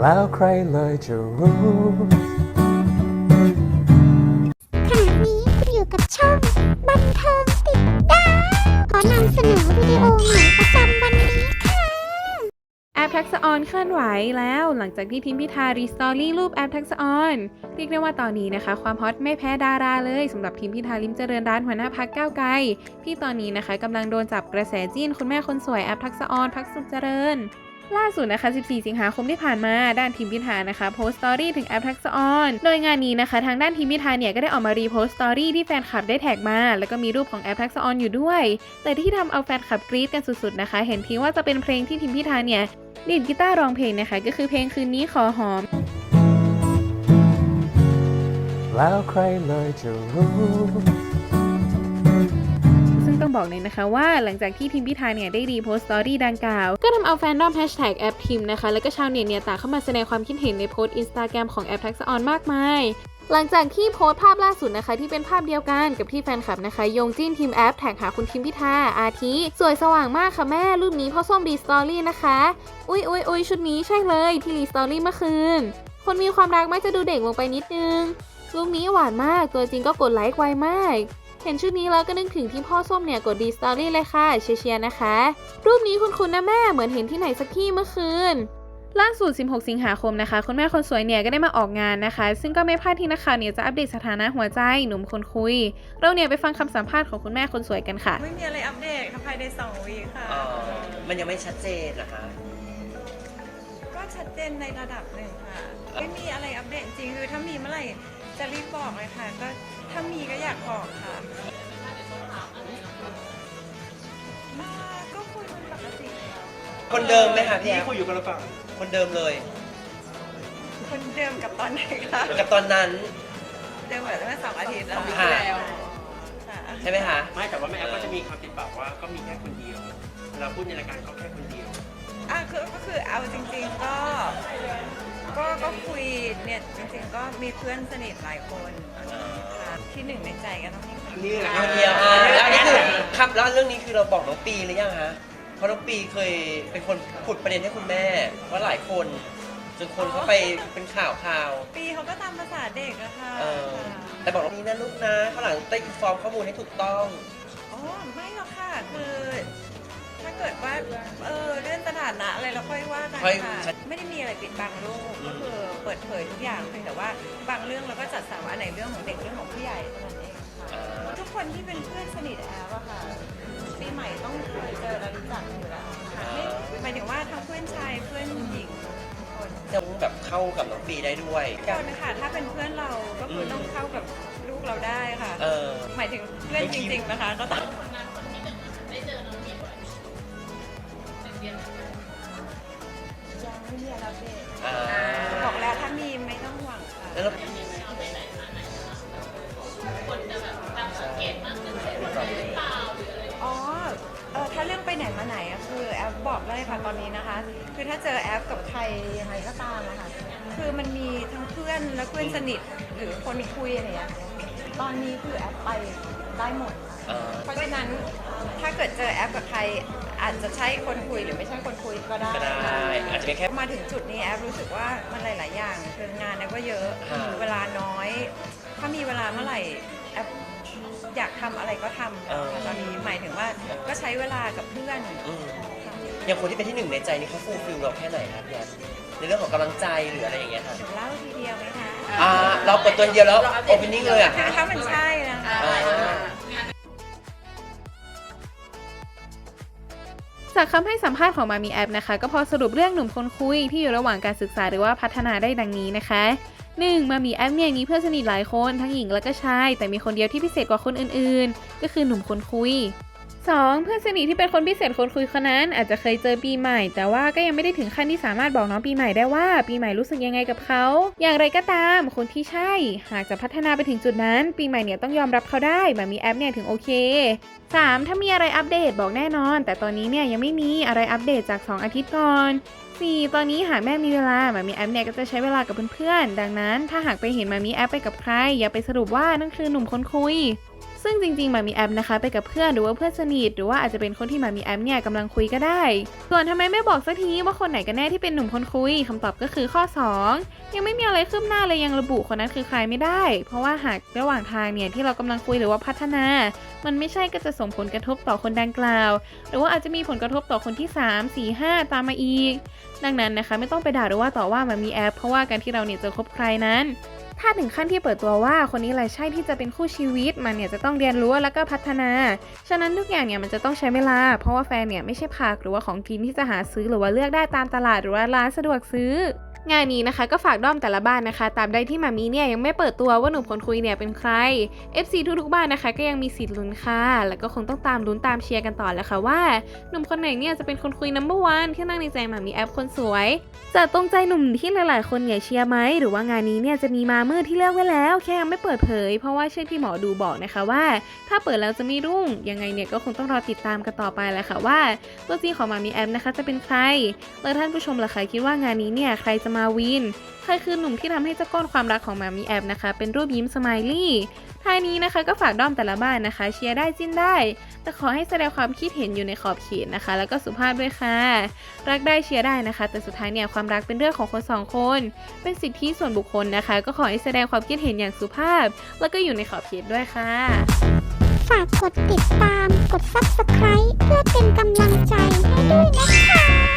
แล้วใครเลยจะรู้ ขณะนี้คุณอยู่กับช่อง บันเทิงติดดาว ขอนำเสนอวิดีโอใหม่ประจำวันนี้ค่ะ แอปทักษะออนเคลื่อนไหวแล้วหลังจากที่ทีมพิธารีสตอรี่รูปแอปทักษะออนเรียกได้ว่าตอนนี้นะคะ ความฮอตไม่แพ้ดาราเลยสำหรับทีมพิธาลิมเจริญรัตน์หัวหน้าพักก้าวไกล ที่ตอนนี้นะคะกำลังโดนจับกระแสจีนคุณแม่คนสวยแอปทักษะออนพักสุขเจริญ ล่าสุดนะคะ 14 สิงหาคมที่ผ่านมา ด้านทีมพิธานะคะโพสต์สตอรี่ถึงแอปทักษออน โดยงานนี้นะคะทางด้านทีมพิธาเนี่ยก็ได้ออกมารีโพสต์สตอรี่ที่แฟนคลับได้แท็กมา แล้วก็มีรูปของแอปทักษออนอยู่ด้วย แต่ที่ทำเอาแฟนคลับกรี๊ดกันสุดๆนะคะ เห็นเพีว่าจะเป็นเพลงที่ทีมพิธาเนี่ยดีดกีตาร์ร้องเพลงนะคะ ก็คือเพลงคืนนี้ขอหอม แล้วใครเลยจะรู้ บอกเลยนะคะว่าหลังจากที่ทีมพิธาเนี่ยได้รีโพสต์สตอรี่ดังกล่าว ก็ทำเอาแฟนดอมแฮชแท็กแอปทีมนะคะ แล้วก็ชาวเน็ตเนี่ยต่างเข้ามาแสดงความคิดเห็นในโพสต์อินสตาแกรมของแอปทักษออนมากมายหลังจากที่โพสต์ภาพล่าสุดนะคะ ที่เป็นภาพเดียวกันกับที่แฟนคลับนะคะโยงจิ้นทีมแอปแท็กหาคุณทิมพิธาอาทิสวยสว่างมากค่ะแม่ รูปนี้พ่อส้มรีสตอรี่นะคะ อุ๊ยอุ๊ยอุ๊ยชุดนี้ใช่เลยที่รีสตอรี่เมื่อคืน คนมีความรักมักจะดูเด็กลงไปนิดนึงรูปนี้หวานมากตัวจริงก็กดไลค์ไวมาก เห็นชุดนี้แล้วก็นึกถึงที่พ่อส้มเนี่ยกดดีสตอรี่เลยค่ะเชียร์ๆนะคะ รูปนี้คุณคุณนะแม่เหมือนเห็นที่ไหนสักที่เมื่อคืนล่าสุด 16 สิงหาคมนะคะ คุณแม่คนสวยเนี่ยก็ได้มาออกงานนะคะ ซึ่งก็ไม่พลาดที่นักข่าวเนี่ยจะอัปเดตสถานะหัวใจหนุ่มคนคุย เราเนี่ยไปฟังคำสัมภาษณ์ของคุณแม่คนสวยกันค่ะ ไม่มีอะไรอัปเดตค่ะภายในสองวีคค่ะอ๋อมันยังไม่ชัดเจนนะคะ ก็ชัดเจนในระดับหนึ่งค่ะ ไม่มีอะไรอัปเดตจริงคือถ้ามีเมื่อไหร่ จะรีบบอกเลยค่ะ ก็ถ้ามีก็อยากบอกค่ะมาก็คุยเป็นปกติแล้วคนเดิมไหมคะพี่แอฟคุยอยู่กันหรือเปล่าคนเดิมเลย คนเดิมกับตอนไหนคะกับตอนนั้น เดิมแบบเมื่อสองอาทิตย์แล้วค่ะ ค่ะใช่ไหมคะ ไม่แต่ว่าแม่แอฟก็จะมีคำติดปากว่าก็มีแค่คนเดียวเวลาพูดในรายการก็แค่คนเดียว อะคือก็คือเอาจริงๆก็ ก็ก็คุยเนี่ยจริงๆก็มีเพื่อนสนิทหลายคนค่ะที่หนึ่งในใจก็ต้องมีคนนี่แหละคนเดียวอะแล้วอันนี้คือครับแล้วเรื่องนี้คือเราบอกน้องปีหรือยังคะเพราะน้องปีเคยเป็นคนขุดประเด็นให้คุณแม่ว่าหลายคนจนคนเขาไปเป็นข่าวข่าวปีเขาก็ตามภาษาเด็กอะค่ะเออแต่บอกน้องนี้นะลูกนะข้างหลังต้องอินฟอร์มข้อมูลให้ถูกต้องอ๋อไม่หรอกค่ะคือถ้า เกิดว่าเออเรื่องสถานะอะไรเราค่อยว่ากันค่อยค่ะชัดไม่ได้มีอะไรปิดบังลูกก็คือเปิดเผยทุกอย่างเพียงแต่ว่าบางเรื่องเราก็จัดสรรว่าอันไหนเรื่องของเด็กเรื่องของผู้ใหญ่เท่านั้นเองค่ะอ่าทุกคนที่เป็นเพื่อนสนิทแอฟอะค่ะปีใหม่ต้องเคยเจอและรู้จักอยู่แล้วค่ะไม่หมายถึงว่าทั้งเพื่อนชายเพื่อนหญิงทุกคนจะแบบเข้ากับน้องปีได้ด้วย ทุกคนนะคะถ้าเป็นเพื่อนเราก็คือต้องเข้ากับลูกเราได้ค่ะเออ หมายถึงเพื่อนจริงๆนะคะก็ต้อง ยังไม่มีอะไรอัปเดตอ่าบอกแล้วถ้ามีไม่ต้องหวังค่ะแล้วเราอ๋อเออถ้าเรื่องไปไหนมาไหนอะคือแอฟบอกเลยค่ะตอนนี้นะคะ คือถ้าเจอแอฟกับใครยังไงก็ตามอะค่ะ คือมันมีทั้งเพื่อนและเพื่อนสนิทหรือคนคุยอะไรอย่างเงี้ยตอนนี้คือแอฟไปได้หมดค่ะเอ่อเพราะฉะนั้นถ้าเกิดเจอแอปกับใคร อาจจะใช่คนคุยหรือไม่ใช่คนคุยก็ได้ก็ได้อาจจะเป็นแค่มาถึงจุดนี้แอปรู้สึกว่ามันหลาย ๆ อย่างคืองานแอปก็เยอะค่ะเวลาน้อย ถ้ามีเวลาเมื่อไหร่แอปอยากทำอะไรก็ทำค่ะตอนนี้หมายถึงว่าก็ใช้เวลากับเพื่อนอืมค่ะ อย่างคนที่เป็นที่หนึ่งในใจนี่เขาฟูลฟิลเราแค่ไหนครับพี่แอฟในเรื่องของกำลังใจหรืออะไรอย่างเงี้ยครับเดี๋ยวเล่าทีเดียวไหมคะอ่าเราเปิดตัวเดียวแล้วโอเพนนิ่งเลยเหรอะคือถ้ามันใช่นะคะอ่า จากคำให้สัมภาษณ์ของมามีแอปนะคะ ก็พอสรุปเรื่องหนุ่มคนคุยที่อยู่ระหว่างการศึกษาหรือว่าพัฒนาได้ดังนี้นะคะ 1. มามีแอปเนี่ยมีเพื่อนสนิทหลายคนทั้งหญิงและก็ชาย แต่มีคนเดียวที่พิเศษกว่าคนอื่นๆ ก็คือหนุ่มคนคุย 2. เพื่อนสนิทที่เป็นคนพิเศษคนคุยคนนั้นอาจจะเคยเจอปีใหม่ แต่ว่าก็ยังไม่ได้ถึงขั้นที่สามารถบอกน้องปีใหม่ได้ว่า ปีใหม่รู้สึกยังไงกับเขา อย่างไรก็ตาม คนที่ใช่ หากจะพัฒนาไปถึงจุดนั้น ปีใหม่เนี่ยต้องยอมรับเขาได้มามีแอปเนี่ยถึงโอเค 3. ถ้ามีอะไรอัปเดตบอกแน่นอน แต่ตอนนี้เนี่ยยังไม่มีอะไรอัปเดตจาก 2 อาทิตย์ก่อน 4. ตอนนี้หากแม่มีเวลามามีแอปเนี่ยก็จะใช้เวลากับเพื่อนๆ ดังนั้น ถ้าหากไปเห็นมามีแอปไปกับใคร อย่าไปสรุปว่านั่นคือหนุ่มคนคุย ซึ่งจริงๆมามีแอปนะคะ ไปกับเพื่อนหรือว่าเพื่อนสนิทหรือว่าอาจจะเป็นคนที่มามีแอปเนี่ยกำลังคุยก็ได้ ส่วนทำไมไม่บอกสักทีว่าคนไหนกันแน่ที่เป็นหนุ่มคนคุยคำตอบก็คือข้อ 2 ยังไม่มีอะไรคืบหน้าเลยยังระบุคนนั้นคือใครไม่ได้ เพราะว่าหากระหว่างทางเนี่ยที่เรากำลังคุยหรือว่าพัฒนา มันไม่ใช่ก็จะส่งผลกระทบต่อคนดังกล่าว หรือว่าอาจจะมีผลกระทบต่อคนที่ 3 4 5 ตามมาอีก ดังนั้นนะคะ ไม่ต้องไปด่าหรือว่าต่อว่ามันมีแอป เพราะว่าการที่เราเนี่ยจะคบใครนั้น ถ้าถึงขั้นที่เปิดตัวว่าคนนี้แหละใช่ที่จะเป็นคู่ชีวิตมันเนี่ยจะต้องเรียนรู้แล้วก็พัฒนา ฉะนั้นทุกอย่างเนี่ยมันจะต้องใช้เวลา เพราะว่าแฟนเนี่ยไม่ใช่ผักหรือว่าของกินที่จะหาซื้อหรือว่าเลือกได้ตามตลาดหรือว่าร้านสะดวกซื้อ งานนี้นะคะก็ฝากด้อมแต่ละบ้านนะคะ ตามใดที่มามีเนี่ยยังไม่เปิดตัวว่าหนุ่มคนคุยเนี่ยเป็นใคร FC ทุกๆบ้านนะคะก็ยังมีสิทธิ์ลุ้นค่ะ แล้วก็คงต้องตามลุ้นตามเชียร์กันต่อแหละค่ะว่า หนุ่มคนไหนเนี่ยจะเป็นคนคุยนัมเบอร์วันที่นั่งในใจมามีแอปคนสวย จะตรงใจหนุ่มที่หลายๆคนเนี่ยเชียร์ไหมหรือว่างานนี้เนี่ยจะมีมามืดที่เลือกไว้แล้ว แค่ยังไม่เปิดเผย เพราะว่าเช่นที่หมอดูบอกนะคะว่า ถ้าเปิดแล้วจะไม่รุ่งยังไงเนี่ยก็คงต้องรอติดตามกันต่อไปแหละค่ะว่าตัวจริงของมามีแอปนะคะจะเป็นใครแล้วท่านผู้ชมล่ะคะคิดว่างานนี้เนี่ยใครจะมาวินใครคือหนุ่มที่ทำให้เจ้าก้อนความรักของมามีแอปนะคะ เป็นรูปยิ้มสไมลี่ท้ายนี้นะคะก็ฝากด้อมแต่ละบ้านนะคะ เชียร์ได้จิ้นได้ แต่ขอให้แสดงความคิดเห็นอยู่ในขอบเขตนะคะ แล้วก็สุภาพด้วยค่ะ รักได้เชียร์ได้นะคะ แต่สุดท้ายเนี่ยความรักเป็นเรื่องของคนสองคน เป็นสิทธิส่วนบุคคลนะคะ ก็ขอให้แสดงความคิดเห็นอย่างสุภาพ แล้วก็อยู่ในขอบเขตด้วยค่ะ ฝากกดติดตาม กด subscribe เพื่อเป็นกำลังใจให้ด้วยนะคะ